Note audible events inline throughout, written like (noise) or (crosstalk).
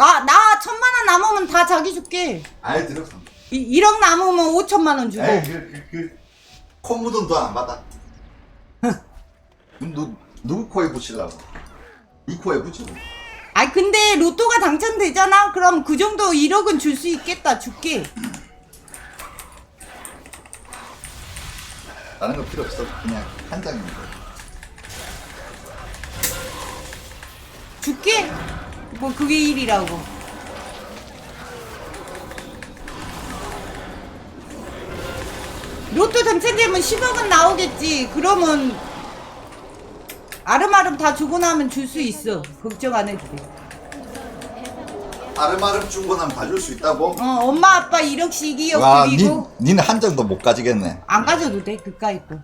나, 나 천만 원 남으면 다 자기 줄게. 아예 들었어. 이, 1억 남으면 5천만 원 주고. 에이 그, 그, 그, 코 묻은 돈안 받아. 누, 누구 코에 붙이려고? 이 코에 붙이고. 아니, 근데 로또가 당첨되잖아? 그럼 그 정도 1억은 줄 수 있겠다. 줄게. 다른 거 필요 없어. 그냥 한 장입니다. 줄게. 뭐, 그게 일이라고. 로또 당첨되면 10억은 나오겠지. 그러면 아름아름 다 주고 나면 줄 수 있어. 걱정 안 해도 돼. 아름아름 주고 나면 다 줄 수 있다고? 어, 엄마 아빠 1억씩 2억 와, 드리고 니, 니는 한 장도 못 가지겠네. 안 가져도 돼 그까이 거.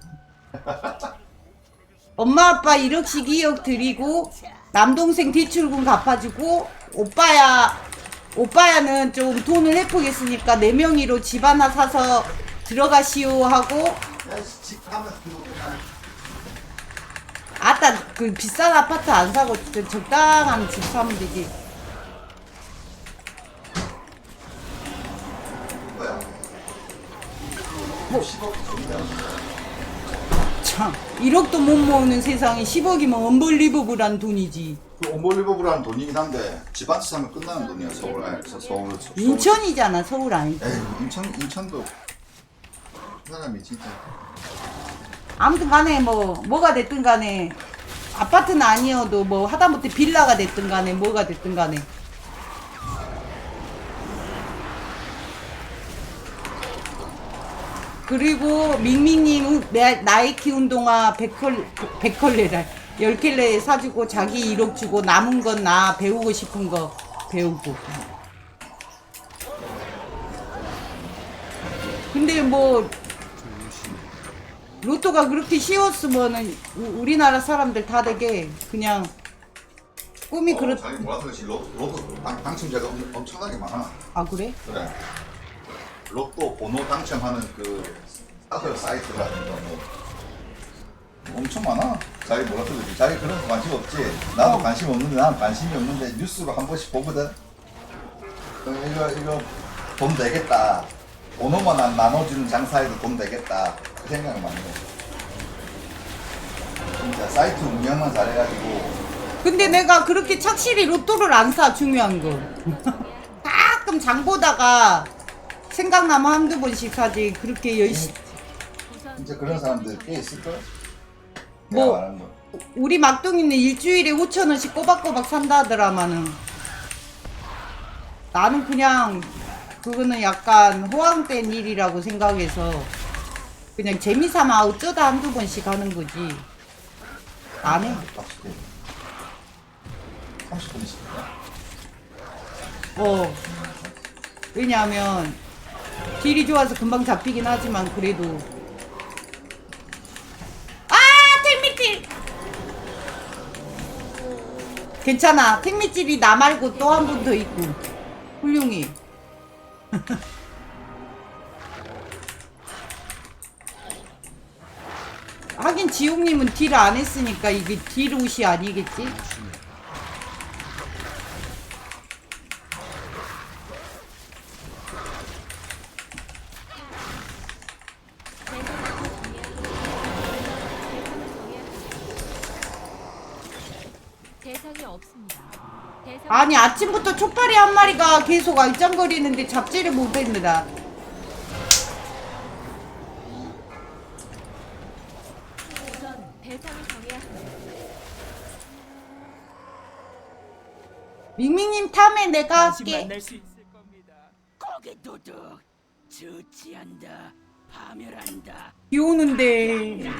엄마 아빠 1억씩 2억 드리고 남동생 대출금 갚아주고 오빠야 오빠야는 좀 돈을 해보겠으니까 네 명이로 집 하나 사서 들어가시오 하고. 아따 그 비싼 아파트 안 사고 저 적당한 집 사면 되지. 뭐. 10억 준다. 참 1억도 못 모으는 세상에 10억이면 언벌리버블한 돈이지. 그 온볼리버블한 돈이긴 한데 집한채 사면 끝나는 돈이야 서울 안에서 서울 서울. 인천이잖아 서울 아니. 에이 인천 인천도 그 사람이 진짜 아무튼 간에 뭐 뭐가 됐든 간에 아파트는 아니어도 뭐 하다못해 빌라가 됐든 간에 뭐가 됐든 간에 그리고 밍밍님 내- 나이키 운동화 100컬, 100컬레를 10켤레 사주고 자기 1억 주고 남은 건 나 배우고 싶은 거 배우고. 근데 뭐 로또가 그렇게 쉬웠으면은 우- 우리나라 사람들 다 되게 그냥 꿈이 어, 그렇 자기 것이 로또, 로또 당, 당첨자가 엄, 엄청나게 많아. 아 그래? 그래 로또 번호 당첨하는 그 사설 사이트라든가 뭐. 엄청 많아. 자기 몰랐던 거지? 자기 그런 거 관심 없지. 나도 어. 관심 없는데 난 관심이 없는데 뉴스로 한 번씩 보거든. 어, 이거 이거 돈 되겠다. 번호만 안 나눠주는 장사에도 돈 되겠다. 그 생각을 많이 해. 진짜 사이트 운영만 잘해가지고. 근데 내가 그렇게 착실히 로또를 안 사 중요한 거 (laughs) 가끔 장 보다가 생각나면 한두 번씩 사지 그렇게 열심히 진짜 그런 사람들 꽤 있을걸? 뭐. 내가 말하는 거 우리 막둥이는 일주일에 5천 원씩 꼬박꼬박 산다 하더라마는 나는 그냥 그거는 약간 호황된 일이라고 생각해서 그냥 재미삼아 어쩌다 한두 번씩 하는 거지 안 해. 30분이씩 어. 왜냐하면 딜이 좋아서 금방 잡히긴 하지만 그래도. 아 택미질 괜찮아. 택미질이 나 말고 또 한 분 더 있고. 훌륭해. (laughs) 하긴 지용님은 딜 안 했으니까 이게 딜 옷이 아니겠지? 대상이 없습니다. 대상 아침부터 촉파리 한 마리가 계속 알짱거리는데 잡지를 정해야 합니다. 밍밍님 탐에 내가 다시 할게. 만날 수 있을 겁니다. 고개 도둑. 저지한다. 파멸한다. 비 오는데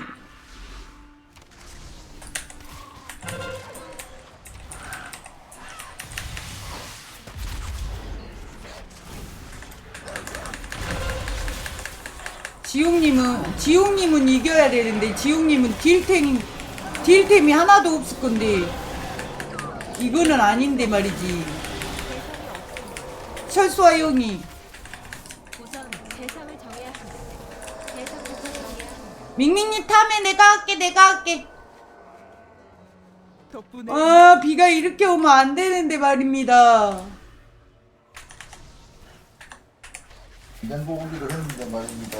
지웅님은 지웅님은 이겨야 되는데 지웅님은 딜템 딜템이 하나도 없을 건데 이거는 아닌데 말이지. 철수와 용이 민민님 탐에 내가 할게 내가 할게. 덕분에 아 비가 이렇게 오면 안 되는데 말입니다. 냉고 오기를 했는데 말입니다.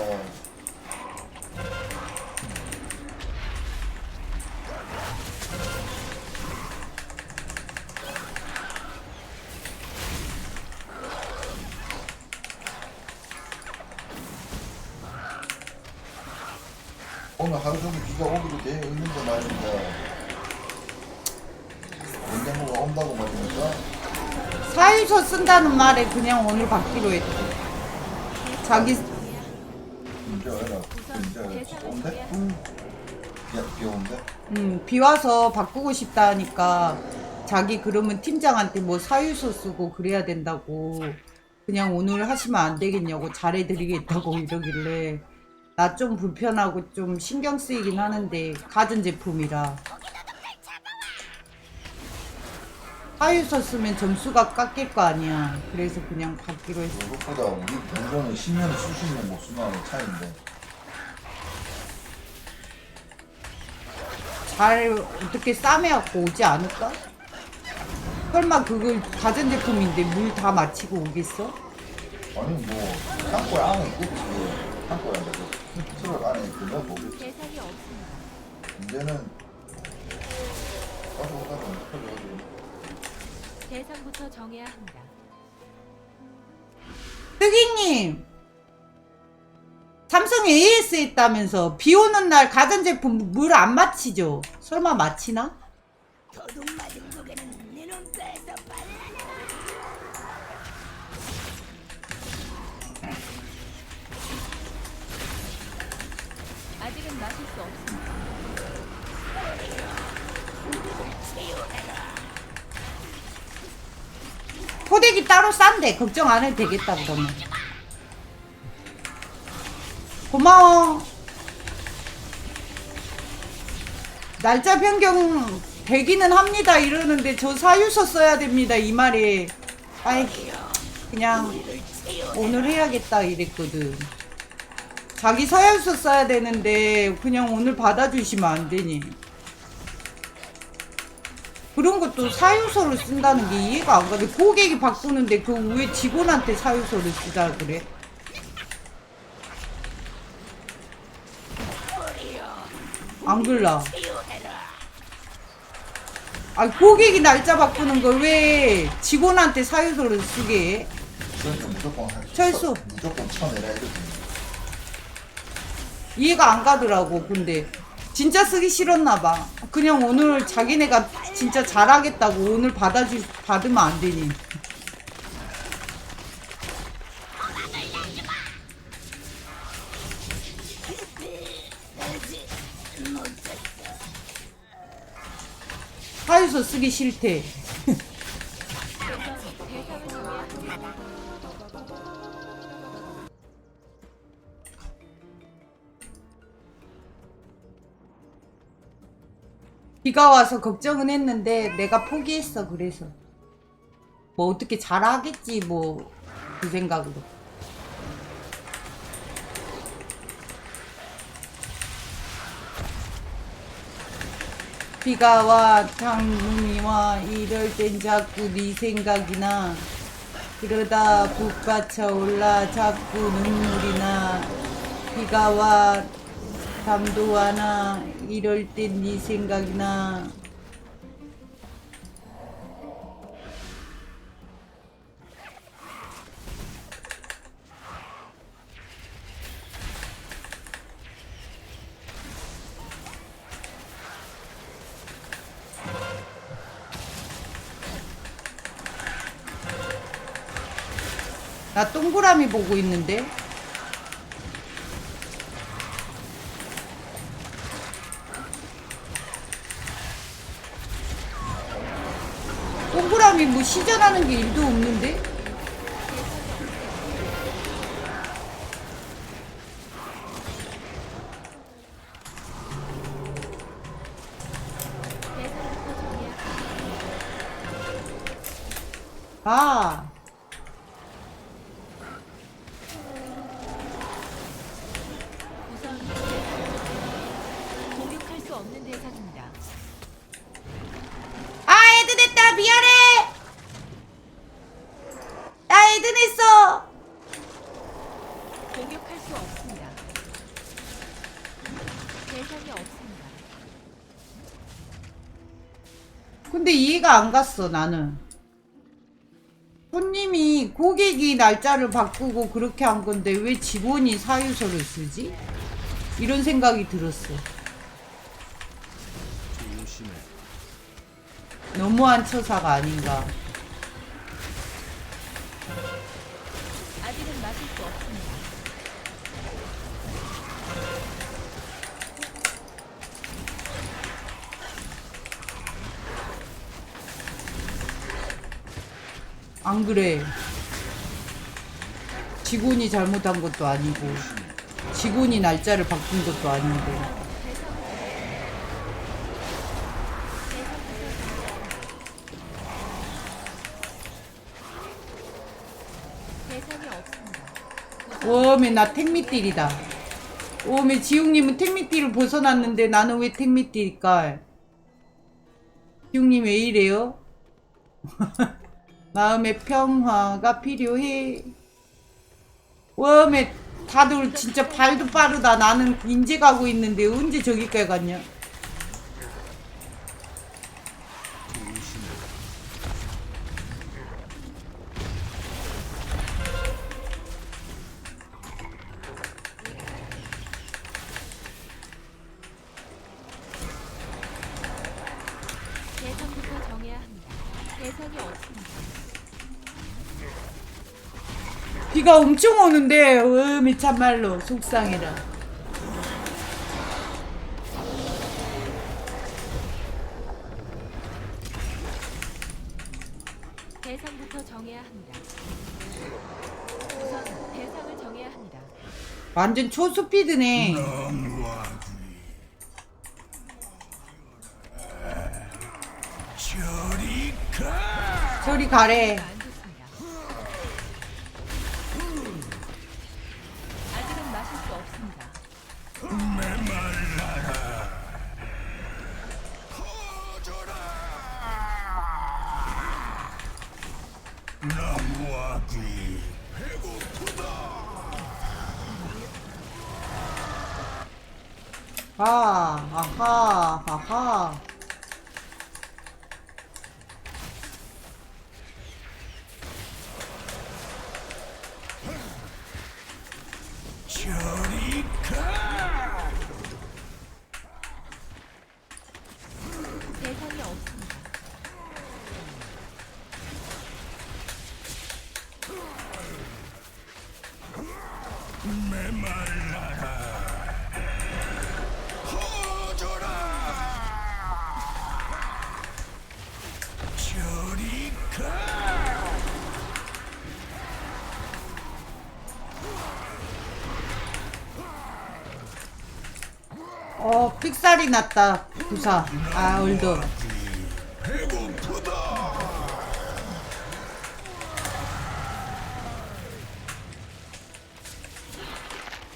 쓴다는 말에 그냥 오늘 받기로 했대. 자기? 음, 야, 비 와서 바꾸고 싶다 하니까 자기 그러면 팀장한테 뭐 사유서 쓰고 그래야 된다고 그냥 오늘 하시면 안 되겠냐고 잘해드리겠다고 이러길래 나 좀 불편하고 좀 신경 쓰이긴 하는데 가전 제품이라 쓰면 점수가 깎일 거 아니야 그래서 그냥 받기로 했어 그것보다 우리 물건은 10년, 수십 년 못 쓰는 차이인데. 잘 어떻게 싸매갖고 오지 않을까? 설마 그걸 가전제품인데 물 다 마치고 오겠어? 아니, 뭐, 창고에 안에 있겠지. 창고에 안에 그 트럭 안에 들려 보겠지. 문제는, 가져오다가 터져가지고. 대상부터 정해야 합니다. 뜨기님 삼성 AS 했다면서 비 오는 날 가전제품 물 안 마치죠? 설마 마치나? 포대기 따로 싼데 걱정 안 해도 되겠다 그러면. 고마워. 날짜 변경 되기는 합니다. 이러는데 저 사유서 써야 됩니다 이 말에 아이 그냥 오늘 해야겠다 이랬거든. 자기 사유서 써야 되는데 그냥 오늘 받아주시면 안 되니 그런 것도 사유서를 쓴다는 게 이해가 안 가네. 고객이 바꾸는데 그 왜 직원한테 사유서를 쓰자 그래? 안 글라. 아 고객이 날짜 바꾸는 걸 왜 직원한테 사유서를 쓰게 해? 그러니까 무조건 할 철수. 무조건 쳐내라 이거지. 이해가 안 가더라고. 근데 진짜 쓰기 싫었나 봐. 그냥 오늘 자기네가 진짜 잘하겠다고 오늘 받아주 받으면 안 되니. 하유서 쓰기 싫대. 비가 와서 걱정은 했는데 내가 포기했어 그래서. 뭐 어떻게 잘하겠지 뭐 그 생각으로. 비가 와 장문이 와 이럴 땐 자꾸 네 생각이 나. 그러다 북가 차올라 자꾸 눈물이 나. 비가 와 잠도 와나 이럴 땐네 생각이 나. 나 동그라미 보고 있는데 동그라미 뭐 시전하는 게 일도 없는데 발견했어. 공격할 수 없습니다. 대상이 없습니다. 근데 이해가 안 갔어 나는. 손님이 고객이 날짜를 바꾸고 그렇게 한 건데 왜 직원이 사유서를 쓰지? 이런 생각이 들었어. 조심해. 너무한 처사가 아닌가. 안 그래 직원이 잘못한 것도 아니고 직원이 날짜를 바꾼 것도 없습니다. 워메 나 택미띠리다 워메 지웅님은 택미띠를 벗어났는데 나는 왜 택미띠일까 지웅님 왜 이래요? (laughs) 마음의 평화가 필요해. 워메 다들 진짜 발도 빠르다. 나는 인제 가고 있는데 언제 저기까지 갔냐 대상이 없습니다. 비가 엄청 오는데 워메 참말로 속상해라 대상부터 정해야 합니다. 우선 대상을 정해야 합니다. 완전 초스피드네 배고프다! 아, 아하, 아하. 어, 삑살이 났다. 부사. 아. 배고프다!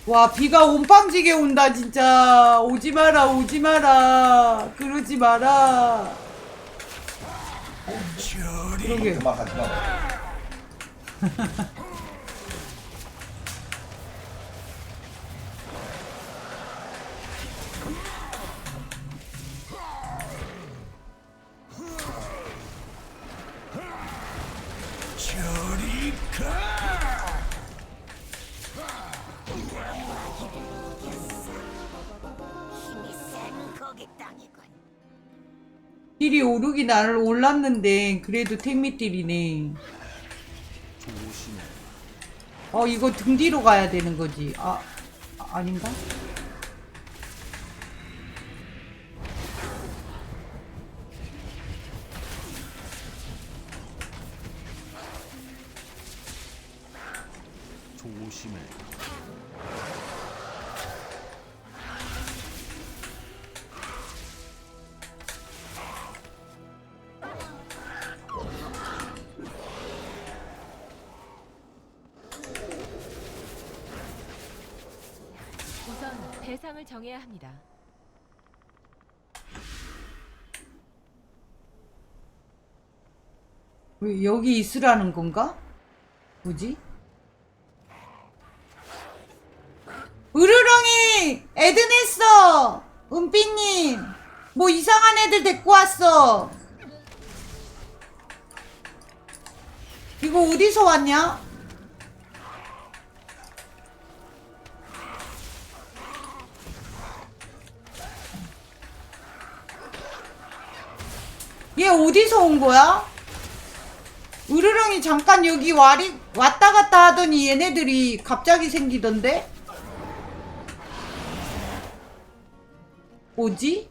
와, 비가 온빵지게 온다, 진짜. 오지 마라, 오지 마라. 그러지 마라. 저리 그러게. 그만 하지 마. (laughs) 오르긴 날 올랐는데, 그래도 택미딜이네. 어, 이거 등 뒤로 가야 되는 거지. 아, 아, 아닌가? 조심해. 정해야 합니다. 여기 있으라는 건가? 뭐지? 으르렁이 에드네스! 은빛님! 뭐 이상한 애들 데리고 왔어 이거 어디서 왔냐? 얘 어디서 온 거야? 으르렁이 잠깐 여기 와리, 왔다 갔다 하더니 얘네들이 갑자기 생기던데? 뭐지?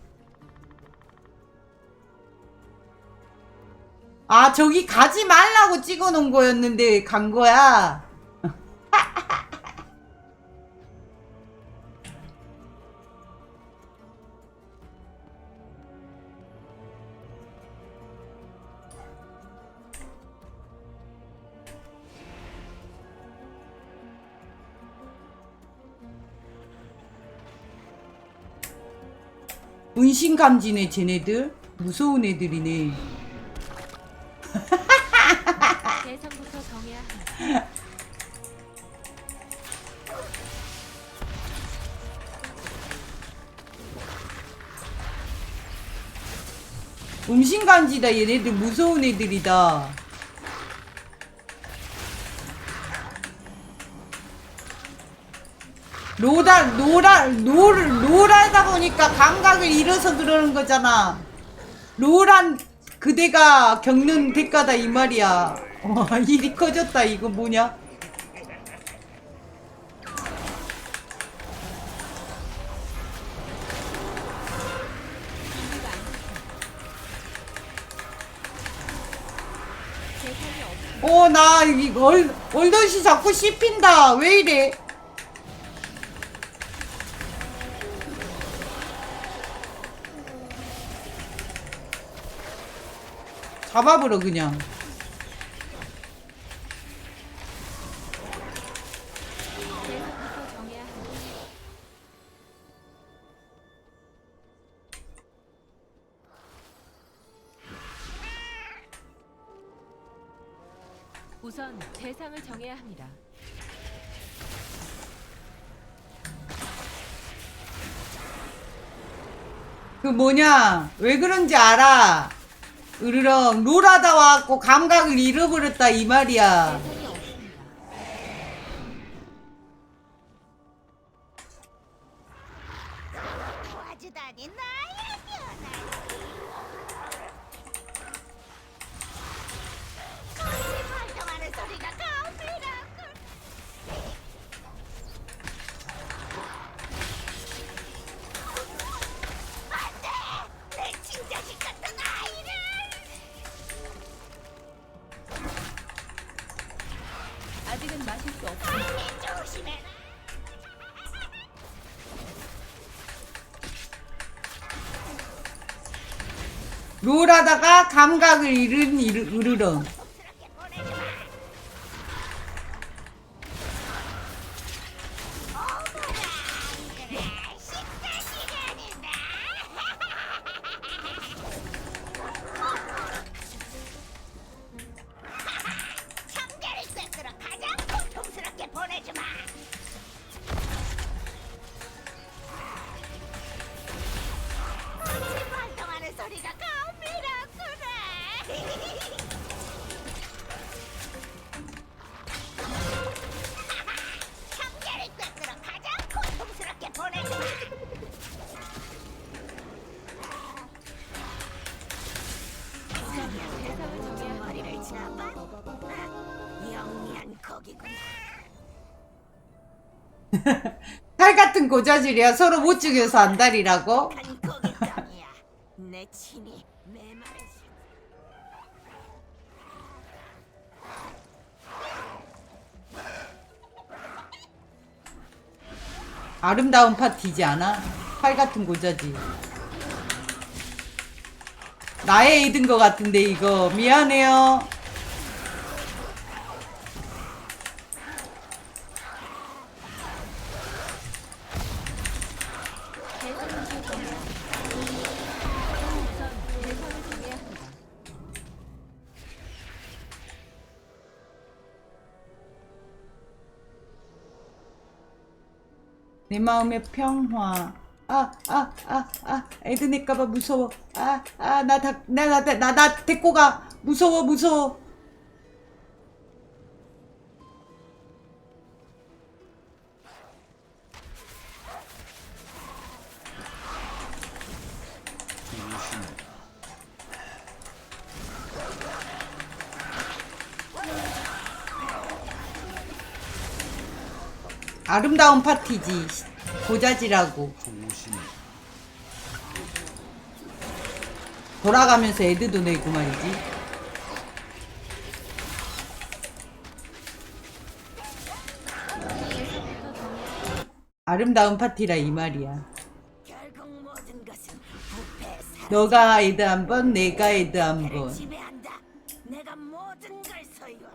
아, 저기 가지 말라고 찍어 놓은 거였는데 간 거야? (laughs) 문신 감지네, 쟤네들. 무서운 애들이네. 대상부터 정해야 합니다. 음식 감지다 얘네들 무서운 애들이다 로다 로라 롤 롤하다 보니까 감각을 잃어서 그러는 거잖아. 롤한 그대가 겪는 대가다 이 말이야. 와 일이 커졌다 이거 뭐냐? 없 어나 이 얼, 얼덧이 자꾸 씹힌다. 왜 이래 잡아버려 그냥. 우선 대상을 정해야 합니다. 그 뭐냐 왜 그런지 알아 으르렁 롤하다 와갖고 감각을 잃어버렸다 이 말이야 롤하다가 감각을 잃은 이르- 으르렁 잡아 영리한 거기구나 칼 같은 고자질이야. 서로 못 죽여서 안달이라고? 내 (laughs) 메마르지 아름다운 파티지 않아? 칼 같은 고자질. 나의 애든 것 같은데 이거. 미안해요 내 마음의 평화. 아, 아, 아, 아, 애드낼까봐 무서워. 아, 아, 나, 다, 나, 나, 나, 나, 나 데리고 가. 무서워, 무서워. 아름다운 파티지. 고자지라고. 돌아가면서 애드도 내고 말이지. 아름다운 파티라 이 말이야. 너가 애드 한 번, 내가 애드 한 번. 지배한다. 내가 모든 걸 소유한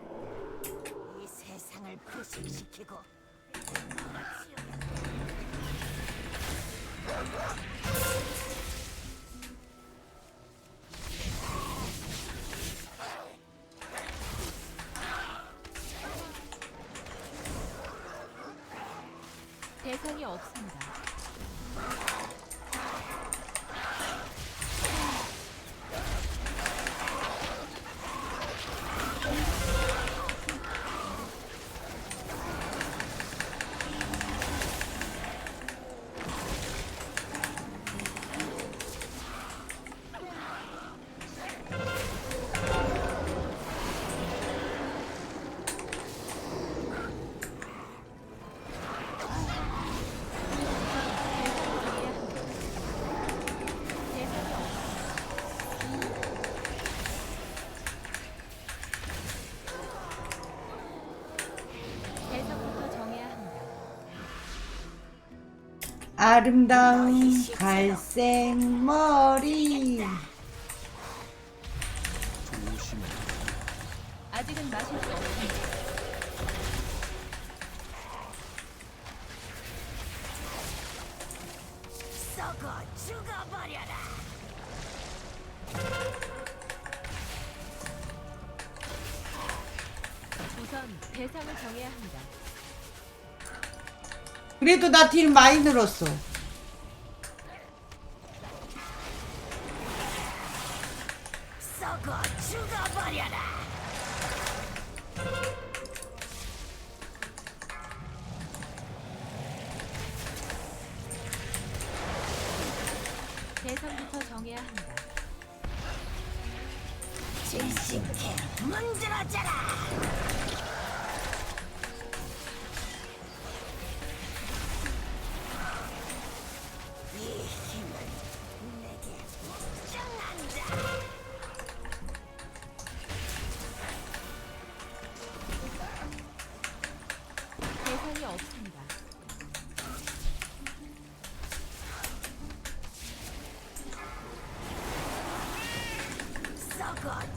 이 세상을 부식시키고 대상이 없습니다. 아름다운 갈색 머리. 그래도 나 딜 많이 늘었어.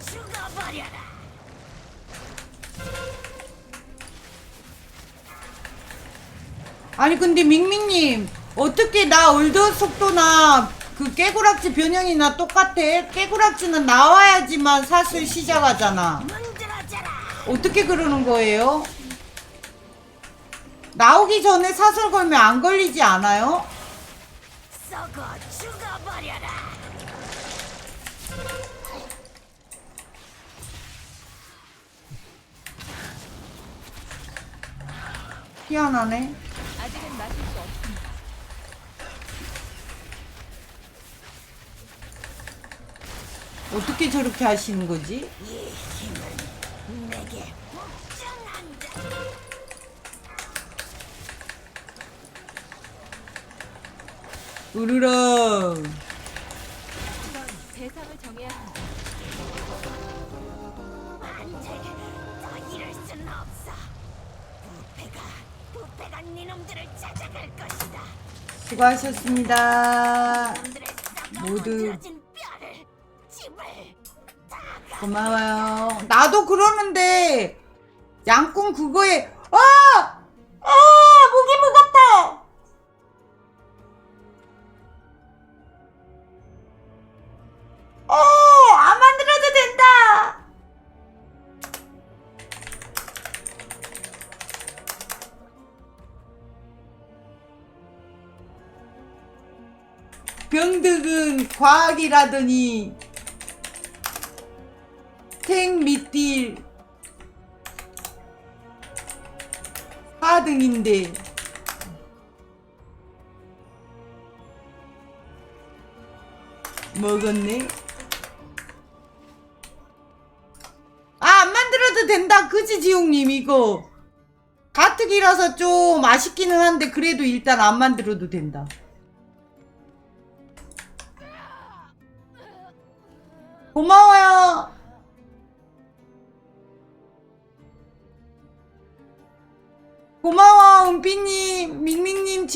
죽어버려라. 아니 근데 밍밍님 어떻게 나 올드 속도나 그 깨구락지 변형이나 똑같아? 깨구락지는 나와야지만 사슬 시작하잖아. 문드러져라. 어떻게 그러는 거예요? 나오기 전에 사슬 걸면 안 걸리지 않아요? 썩어 희한하네. 아직은 마실 수 없습니다. 어떻게 저렇게 하시는 거지? 으르렁. 대상을 정해야 합니다. 부패가 니놈들을 찾아갈 것이다. 수고하셨습니다. 놈들의 모두 뼈를, 집을 다 고마워요. 나도 그러는데 양꾼 그거에 아! 아! 병득은 과학이라더니 탱 밑딜 4등인데 먹었네 아 안 만들어도 된다 그지 지용님 이거 가뜩이라서 좀 아쉽기는 한데 그래도 일단 안 만들어도 된다.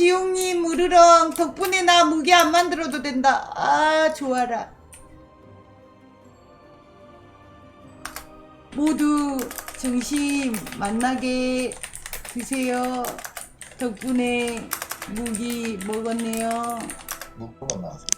지용님, 으르렁 덕분에 나 무게 안 만들어도 된다. 아 좋아라. 모두 정심 만나게 드세요. 덕분에 무기 먹었네요. 묵고만 나왔어.